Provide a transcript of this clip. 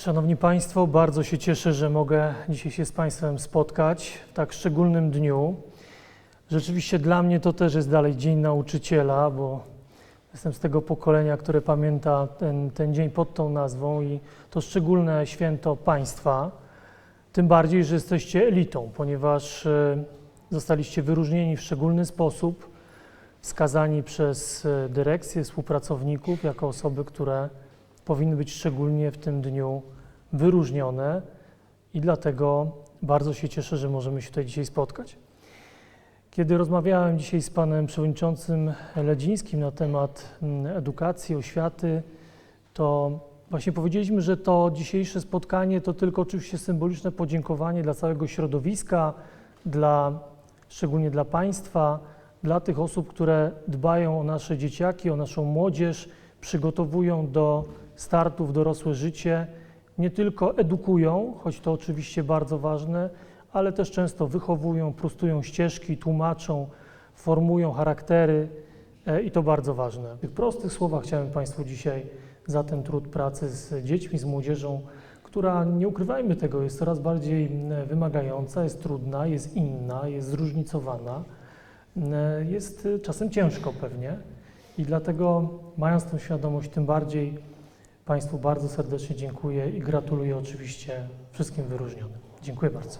Szanowni Państwo, bardzo się cieszę, że mogę dzisiaj się z Państwem spotkać w tak szczególnym dniu. Rzeczywiście dla mnie to też jest dalej Dzień Nauczyciela, bo jestem z tego pokolenia, które pamięta ten, ten dzień pod tą nazwą i to szczególne święto państwa. Tym bardziej, że jesteście elitą, ponieważ e, zostaliście wyróżnieni w szczególny sposób, wskazani przez e, dyrekcję, współpracowników jako osoby, które powinny być szczególnie w tym dniu wyróżnione i dlatego bardzo się cieszę, że możemy się tutaj dzisiaj spotkać. Kiedy rozmawiałem dzisiaj z panem przewodniczącym Ledzińskim na temat mm, edukacji, oświaty, to właśnie powiedzieliśmy, że to dzisiejsze spotkanie to tylko oczywiście symboliczne podziękowanie dla całego środowiska, dla, szczególnie dla państwa, dla tych osób, które dbają o nasze dzieciaki, o naszą młodzież, przygotowują do startu w dorosłe życie, nie tylko edukują, choć to oczywiście bardzo ważne, ale też często wychowują, prostują ścieżki, tłumaczą, formują charaktery e, i to bardzo ważne. W tych prostych słowach chciałem Państwu dzisiaj za ten trud pracy z dziećmi, z młodzieżą, która, nie ukrywajmy tego, jest coraz bardziej m, wymagająca, jest trudna, jest inna, jest zróżnicowana, m, jest czasem ciężko pewnie i dlatego, mając tą świadomość, tym bardziej Państwu bardzo serdecznie dziękuję i gratuluję oczywiście wszystkim wyróżnionym. Dziękuję bardzo.